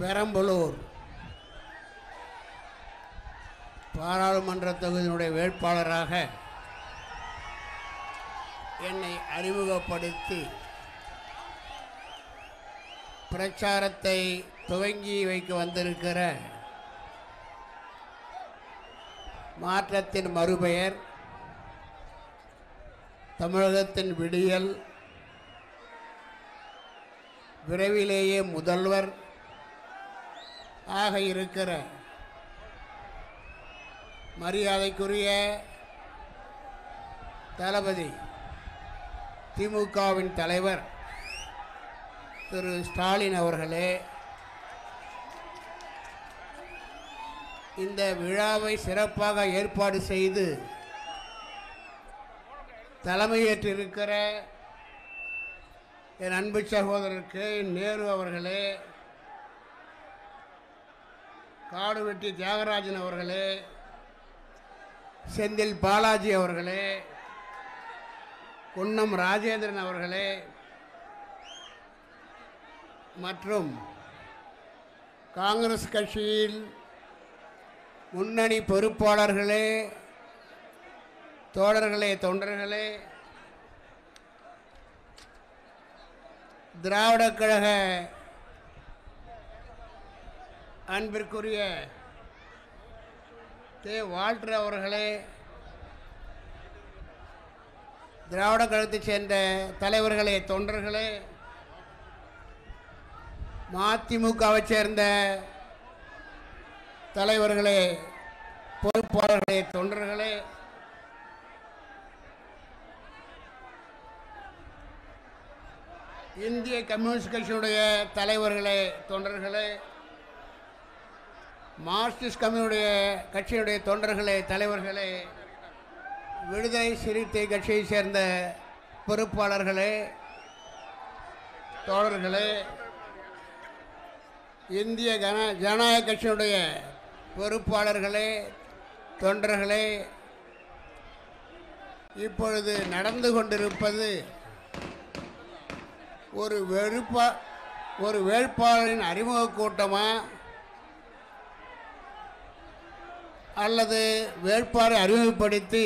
பெரம்பலூர். பாராளுமன்ற தொகுதியினுடைய வேட்பாளராக என்னை அறிமுகப்படுத்தி பிரச்சாரத்தை துவங்கி வைக்க வந்திருக்கிற மாற்றத்தின் மறுபெயர் தமிழகத்தின் விடியல். விரைவிலேயே முதல்வர். ஆக இருக்கிற மரியாதைக்குரிய தளபதி திமுகவின் தலைவர் திரு ஸ்டாலின் அவர்களே இந்த விழாவை சிறப்பாக ஏற்பாடு செய்து தலைமையேற்றிருக்கிற என் அன்பு சகோதரர் கே நேரு அவர்களே காடுவெட்டி தியாகராஜன் அவர்களே செந்தில் பாலாஜி அவர்களே குன்னம் ராஜேந்திரன் அவர்களே மற்றும் காங்கிரஸ் கட்சியில் முன்னணி பொறுப்பாளர்களே தோழர்களே தொண்டர்களே திராவிடக் கழக அன்பிற்குரிய தே வால்டர் அவர்களே திராவிட கழகத்தைச் சேர்ந்த தலைவர்களே தொண்டர்களே மதிமுகவை சேர்ந்த தலைவர்களே பொறுப்பாளர்களே தொண்டர்களே இந்திய கம்யூனிஸ்ட் கட்சியுடைய தலைவர்களே தொண்டர்களே மார்க்சிஸ்ட் கம்யூனுடைய கட்சியினுடைய தொண்டர்களே தலைவர்களே விடுதலை சிறுத்தை கட்சியைச் சேர்ந்த பொறுப்பாளர்களே தோழர்களே இந்திய கன ஜனநாயக கட்சியினுடைய பொறுப்பாளர்களே தொண்டர்களே இப்பொழுது நடந்து கொண்டிருப்பது ஒரு வெறுப்பா ஒரு வேட்பாளரின் அறிமுக கூட்டமாக அல்லது வேட்பாளரை அறிமுகப்படுத்தி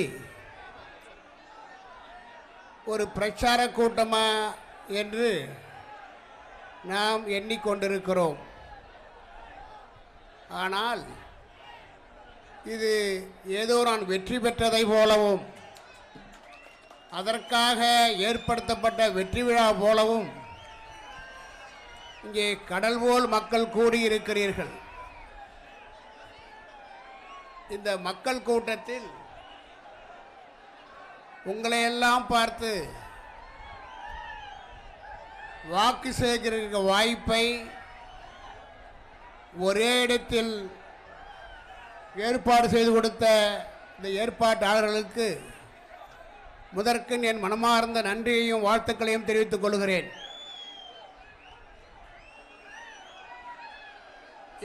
ஒரு பிரச்சார கூட்டமா என்று நாம் எண்ணிக்கொண்டிருக்கிறோம். ஆனால் இது ஏதோ நான் வெற்றி பெற்றதை போலவும் அதற்காக ஏற்படுத்தப்பட்ட வெற்றி விழா போலவும் இங்கே கடல் போல் மக்கள் கூடியிருக்கிறீர்கள். இந்த மக்கள் கூட்டத்தில் உங்களையெல்லாம் பார்த்து வாக்கு சேகரிக்க வாய்ப்பை ஒரே இடத்தில் ஏற்பாடு செய்து கொடுத்த இந்த ஏற்பாட்டாளர்களுக்கு முதற்கு என் மனமார்ந்த நன்றியையும் வாழ்த்துக்களையும் தெரிவித்துக் கொள்கிறேன்.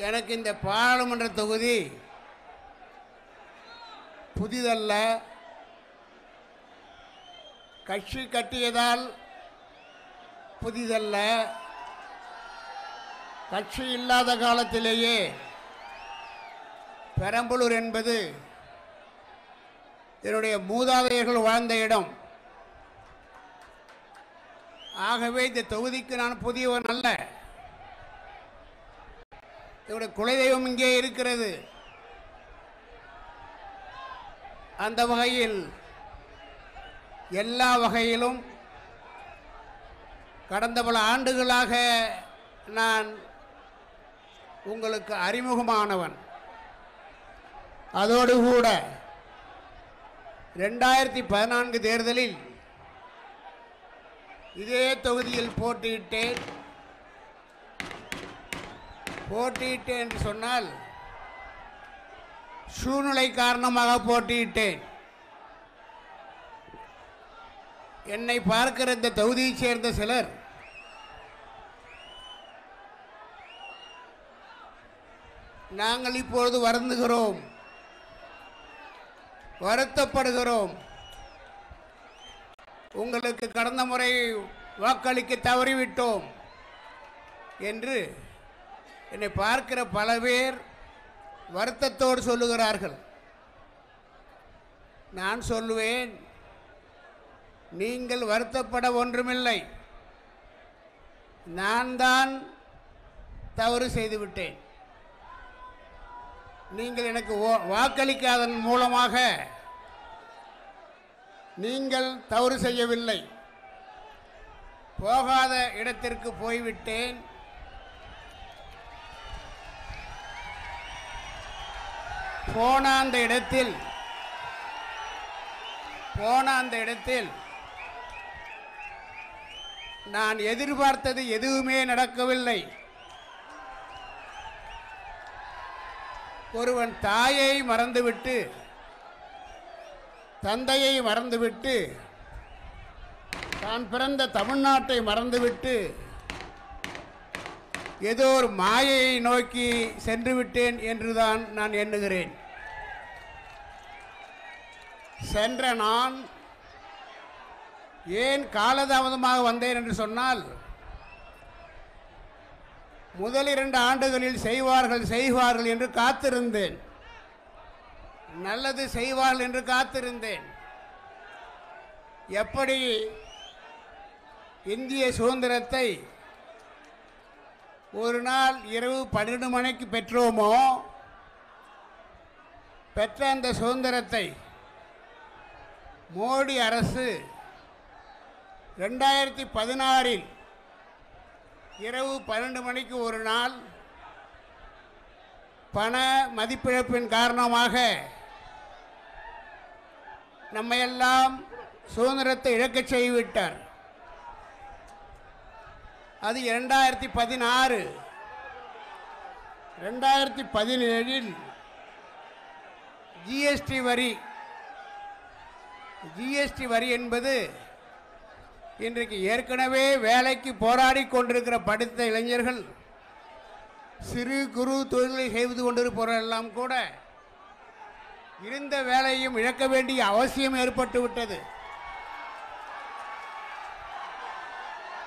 எனக்கு இந்த பாராளுமன்ற தொகுதி புதிதல்ல. கட்சி கட்டியதால் புதிதல்ல. கட்சி இல்லாத காலத்திலேயே பெரம்பலூர் என்பது என்னுடைய மூதாதையர்கள் வாழ்ந்த இடம். ஆகவே இந்த தொகுதிக்கு நான் புதியவன் அல்ல. என்னுடைய குலதெய்வம் இங்கே இருக்கிறது. அந்த வகையில் எல்லா வகையிலும் கடந்த பல ஆண்டுகளாக நான் உங்களுக்கு அறிமுகமானவன். அதோடு கூட ரெண்டாயிரத்தி பதினான்கு தேர்தலில் இதே தொகுதியில் போட்டியிட்டேன். போட்டியிட்டேன் என்று சொன்னால் சூழ்நிலை காரணமாக போட்டியிட்டேன். என்னை பார்க்கிற இந்த தொகுதியைச் சேர்ந்த சிலர் நாங்கள் இப்பொழுது வருந்துகிறோம் வருத்தப்படுகிறோம். உங்களுக்கு கடந்த முறை வாக்களிக்க தவறிவிட்டோம் என்று என்னை பார்க்கிற பல பேர் வருத்தத்தோடு சொல்லுகிறார்கள். நான் சொல்லுவேன் நீங்கள் வருத்தப்பட ஒன்றுமில்லை. நான் தான் தவறு செய்துவிட்டேன். நீங்கள் எனக்கு ஓ- வாக்களிக்காதன் மூலமாக நீங்கள் தவறு செய்யவில்லை. போகாத இடத்திற்கு போய்விட்டேன். போன அந்த இடத்தில் போன அந்த இடத்தில் நான் எதிர்பார்த்தது எதுவுமே நடக்கவில்லை. ஒருவன் தாயை மறந்துவிட்டு தந்தையை மறந்துவிட்டு தான் பிறந்த தமிழ்நாட்டை மறந்துவிட்டு ஏதோ ஒரு மாயையை நோக்கி சென்று விட்டேன் என்றுதான் நான் எண்ணுகிறேன். சென்ற நான் ஏன் காலதாமதமாக வந்தேன் என்று சொன்னால் முதல் இரண்டு ஆண்டுகளில் செய்வார்கள் செய்வார்கள் என்று காத்திருந்தேன். நல்லது செய்வார்கள் என்று காத்திருந்தேன். எப்படி இந்திய சுதந்திரத்தை ஒரு நாள் இரவு பன்னெண்டு மணிக்கு பெற்றோமோ? பெற்ற அந்த சுதந்திரத்தை மோடி அரசு ரெண்டாயிரத்தி பதினாறில் இரவு பன்னெண்டு மணிக்கு ஒரு நாள் பண மதிப்பிழப்பின் காரணமாக நம்மையெல்லாம் சுதந்திரத்தை இழக்கச் செய்துவிட்டார். அது இரண்டாயிரத்தி பதினாறு. ரெண்டாயிரத்தி பதினேழில் ஜிஎஸ்டி வரி. ஜிஎஸ்டி வரி என்பது இன்றைக்கு ஏற்கனவே வேலைக்கு போராடி கொண்டிருக்கிற படித்த இளைஞர்கள் சிறு குறு தொழில்களை செய்து கொண்டிருப்பவரெல்லாம் கூட இருந்த வேலையும் இழக்க வேண்டிய அவசியம் ஏற்பட்டு விட்டது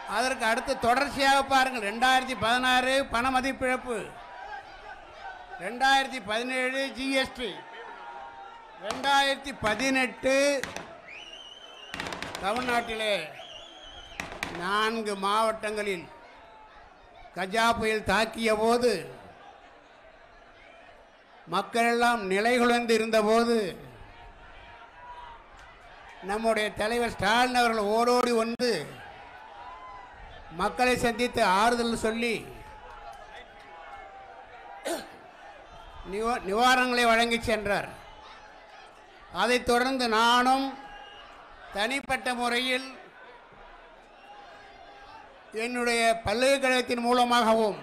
அதற்கு அடுத்து தொடர்ச்சியாக பாருங்கள். ரெண்டாயிரத்தி பதினாறு பண மதிப்பிழப்பு ரெண்டாயிரத்தி பதினேழு ஜிஎஸ்டி ரெண்டாயிரத்தி பதினெட்டு தமிழ்நாட்டிலே நான்கு மாவட்டங்களில் கஜா புயல் தாக்கிய போது மக்களெல்லாம் நிலைகுலைந்து இருந்தபோது நம்முடைய தலைவர் ஸ்டாலின் அவர்கள் ஓடோடி வந்து மக்களை சந்தித்து ஆறுதல் சொல்லி நிவா நிவாரணங்களை வழங்கி சென்றார். அதைத் தொடர்ந்து நானும் தனிப்பட்ட முறையில் என்னுடைய பல்கலைக்கழகத்தின் மூலமாகவும்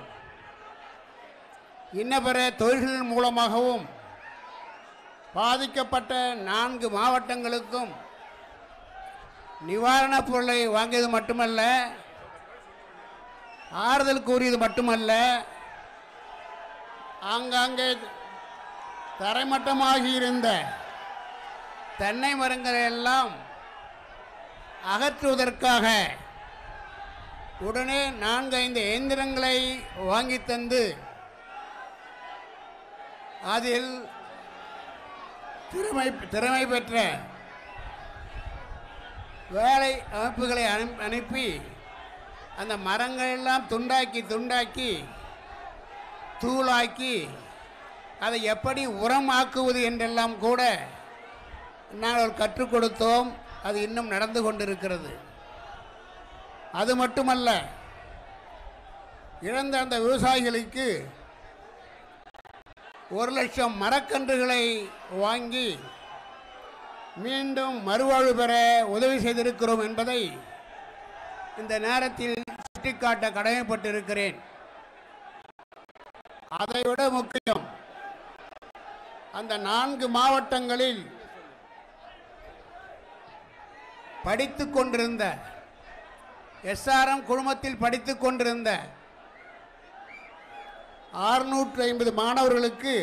இன்னபிற தொழில்களின் மூலமாகவும் பாதிக்கப்பட்ட நான்கு மாவட்டங்களுக்கும் நிவாரணப் பொருளை வாங்கியது மட்டுமல்ல ஆறுதல் கூறியது மட்டுமல்ல ஆங்காங்கே தரைமட்டமாகி இருந்த தென்னை மரங்களை எல்லாம் அகற்றுவதற்காக உடனே நான்கு ஐந்து இயந்திரங்களை வாங்கி தந்து அதில் திறமை திறமை பெற்ற வேலை அமைப்புகளை அனுப்பி அனுப்பி அந்த மரங்கள் எல்லாம் துண்டாக்கி துண்டாக்கி தூளாக்கி அதை எப்படி உரமாக்குவது என்றெல்லாம் கூட நாங்கள் கற்றுக் கொடுத்தோம். அது இன்னும் நடந்து கொண்டிருக்கிறது. அது மட்டுமல்ல இழந்த அந்த விவசாயிகளுக்கு ஒரு லட்சம் மரக்கன்றுகளை வாங்கி மீண்டும் மறுவாழ்வு பெற உதவி செய்திருக்கிறோம் என்பதை இந்த நேரத்தில் சுட்டிக்காட்ட கடமைப்பட்டிருக்கிறேன் அதைவிட முக்கியம் அந்த நான்கு மாவட்டங்களில் படித்து கொண்டிருந்த எஸ்ஆர்எம் குழுமத்தில் படித்துக் கொண்டிருந்த ஆறுநூற்று ஐம்பது மாணவர்களுக்கு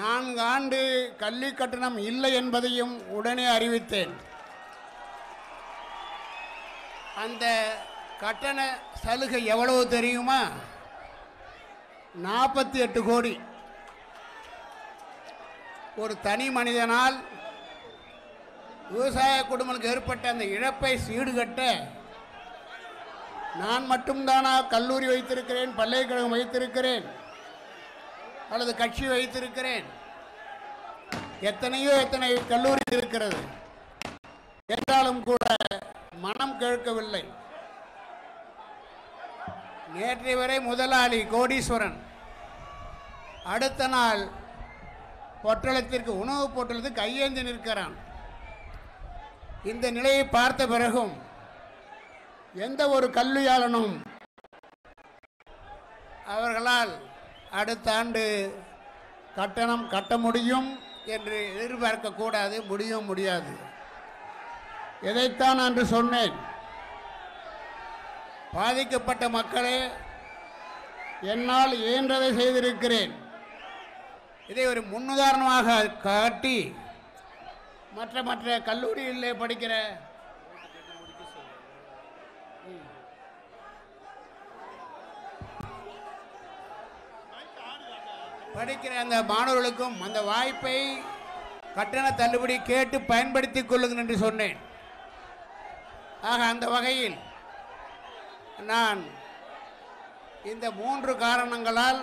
நான்கு ஆண்டு கல்வி கட்டணம் இல்லை என்பதையும் உடனே அறிவித்தேன். அந்த கட்டண சலுகை எவ்வளவு தெரியுமா? நாற்பத்தி எட்டு கோடி. ஒரு தனி மனிதனால் விவசாய குடும்பங்களுக்கு ஏற்பட்ட அந்த இழப்பை சீடுகட்ட நான் மட்டும்தானா கல்லூரி வைத்திருக்கிறேன் பல்கலைக்கழகம் வைத்திருக்கிறேன் அல்லது கட்சி வைத்திருக்கிறேன்? எத்தனையோ எத்தனை கல்லூரி இருக்கிறது. என்றாலும் கூட மனம் கேட்கவில்லை நேற்று வரை முதலாளி கோடீஸ்வரன் அடுத்த நாள் பொட்டலத்திற்கு உணவு பொட்டலத்துக்கு கையேந்தி நிற்கிறான். இந்த நிலையை பார்த்த பிறகும் எந்த ஒரு கல்வியாளனும் அவர்களால் அடுத்த ஆண்டு கட்டணம் கட்ட முடியும் என்று எதிர்பார்க்கக்கூடாது முடியும் முடியாது. எதைத்தான் அன்று சொன்னேன்? பாதிக்கப்பட்ட மக்களே என்னால் இயன்றதை செய்திருக்கிறேன். இதை ஒரு முன்னுதாரணமாக காட்டி மற்ற மற்ற கல்லூரியிலே படிக்கிற படிக்கிற அந்த மாணவர்களுக்கும் அந்த வாய்ப்பை கட்டண தள்ளுபடி கேட்டு பயன்படுத்திக் கொள்ளுங்கள் என்று சொன்னேன். ஆக அந்த வகையில் நான் இந்த மூன்று காரணங்களால்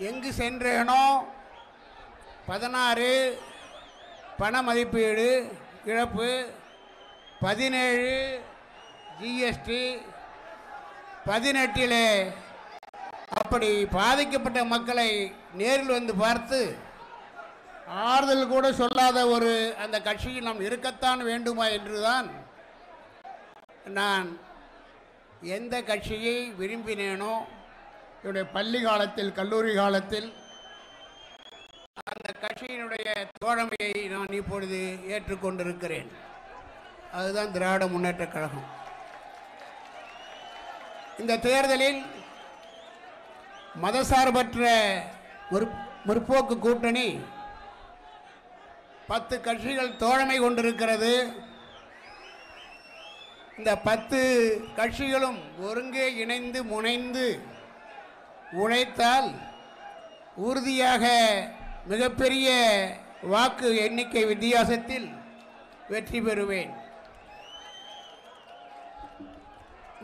எங்கு சென்றேனோ பதினாறு பண மதிப்பீடு இழப்பு பதினேழு ஜிஎஸ்டி பதினெட்டிலே அப்படி பாதிக்கப்பட்ட மக்களை நேரில் வந்து பார்த்து ஆறுதல் கூட சொல்லாத ஒரு அந்த கட்சியில் நாம் இருக்கத்தான் வேண்டுமா என்றுதான் நான் எந்த கட்சியை விரும்பினேனோ என்னுடைய பள்ளி காலத்தில் கல்லூரி காலத்தில் அந்த கட்சியினுடைய தோழமையை நான் இப்பொழுது ஏற்றுக்கொண்டிருக்கிறேன். அதுதான் திராவிட முன்னேற்ற கழகம். இந்த தேர்தலில் மதசார்பற்ற முற்- முற்போக்கு கூட்டணி பத்து கட்சிகள் தோழமை கொண்டிருக்கிறது. இந்த பத்து கட்சிகளும் ஒருங்கே இணைந்து முனைந்து உழைத்தால் உறுதியாக மிகப்பெரிய வாக்கு எண்ணிக்கை வித்தியாசத்தில் வெற்றி பெறுவேன்.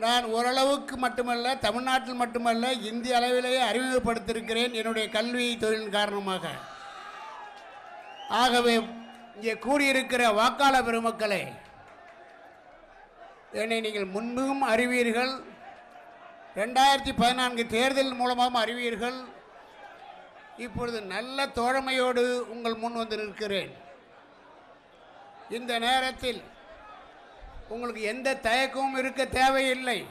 நான் ஓரளவுக்கு மட்டுமல்ல தமிழ்நாட்டில் மட்டுமல்ல இந்திய அளவிலேயே அறிமுகப்படுத்தியிருக்கிறேன் என்னுடைய கல்வி தொழிலின் காரணமாக. ஆகவே இங்கே கூடியிருக்கிற வாக்காளர் பெருமக்களே என்னை நீங்கள் முன்பும் அறிவீர்கள். ரெண்டாயிரத்தி பதினான்கு தேர்தல் மூலமாகவும் அறிவீர்கள். இப்பொழுது நல்ல தோழமையோடு உங்கள் முன் வந்து நிற்கிறேன். இந்த நேரத்தில் உங்களுக்கு எந்த தயக்கமும் இருக்க தேவையில்லை.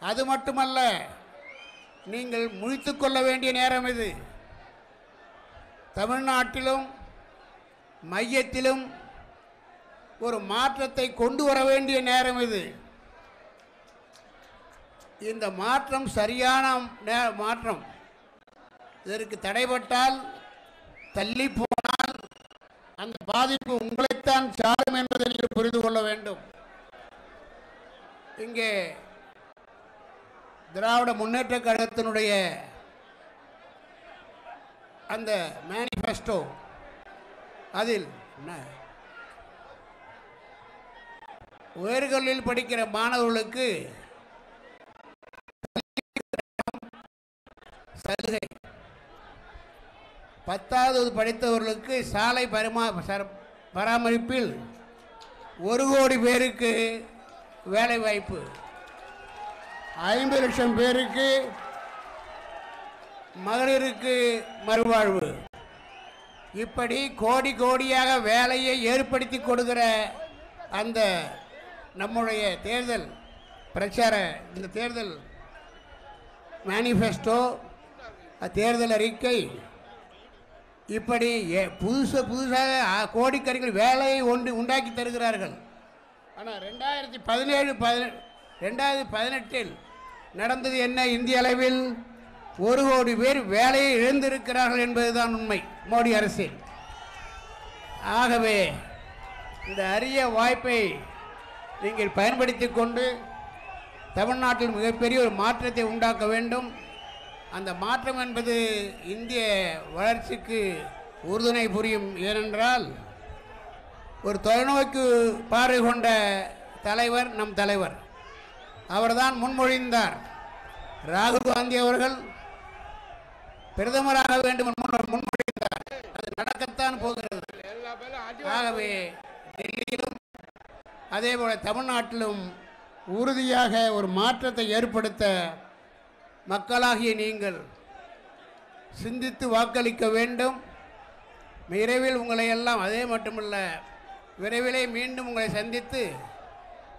அது மட்டுமல்ல நீங்கள் முழித்து கொள்ள வேண்டிய நேரம் இது. தமிழ்நாட்டிலும் மையத்திலும் ஒரு மாற்றத்தை கொண்டு வர வேண்டிய நேரம் இது. இந்த மாற்றம் சரியான மாற்றம். இதற்கு தடைபட்டால் தள்ளி போனால் அந்த பாதிப்பு உங்களைத்தான் சாரும் என்பதை நீங்கள் புரிந்து கொள்ள வேண்டும். இங்கே திராவிட முன்னேற்ற கழகத்தினுடைய அந்த மேனிஃபெஸ்டோ அதில் உயர்கல்வியில் படிக்கிற மாணவர்களுக்கு சலுகை. பத்தாவது படித்தவர்களுக்கு சாலை பரிமா சர- பராமரிப்பில் ஒரு கோடி பேருக்கு வேலை வாய்ப்பு ஐம்பது லட்சம் பேருக்கு மகளிருக்கு மறுவாழ்வு. இப்படி கோடி கோடியாக வேலையை ஏற்படுத்தி கொடுக்கிற அந்த நம்முடைய தேர்தல் பிரச்சார இந்த தேர்தல் மேனிஃபெஸ்டோ தேர்தல் அறிக்கை இப்படி ஏ- புதுசு புதுசாக ஆ- கோடிக்கணக்கில் வேலையை ஒன்று உண்டாக்கி தருகிறார்கள். ஆனால் ரெண்டாயிரத்தி பதினேழு பதினெ ரெண்டாயிரத்தி பதினெட்டில் நடந்தது என்ன இந்திய அளவில்? ஒரு கோடி பேர் வேலையை இழந்திருக்கிறார்கள் என்பதுதான் உண்மை மோடி அரசில் ஆகவே இந்த அரிய வாய்ப்பை நீங்கள் பயன்படுத்தி கொண்டு தமிழ்நாட்டில் மிகப்பெரிய ஒரு மாற்றத்தை உண்டாக்க வேண்டும். அந்த மாற்றம் என்பது இந்திய வளர்ச்சிக்கு உறுதுணை புரியும். ஏனென்றால் ஒரு தொலைநோக்கு பார்வை கொண்ட தலைவர் நம் தலைவர். அவர்தான் முன்மொழிந்தார். ராகுல் காந்தி அவர்கள் பிரதமராக வேண்டும் முன் முன்மொழிந்தார். அது நடக்கத்தான் போகிறது. ஆகவே டெல்லியிலும் அதே போல தமிழ்நாட்டிலும் உறுதியாக ஒரு மாற்றத்தை ஏற்படுத்த மக்களாகிய நீங்கள் சிந்தித்து வாக்களிக்க வேண்டும். விரைவில் உங்களை எல்லாம் அதே மட்டுமல்ல விரைவிலே மீண்டும் உங்களை சந்தித்து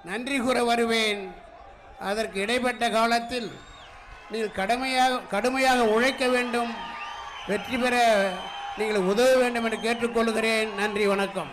நன்றி கூற வருவேன். அதற்கு இடைப்பட்ட காலத்தில் நீங்கள் கடுமையாக கடுமையாக உழைக்க வேண்டும். வெற்றி பெற நீங்கள் உதவ வேண்டும் என்று கேட்டுக்கொள்கிறேன். நன்றி வணக்கம்.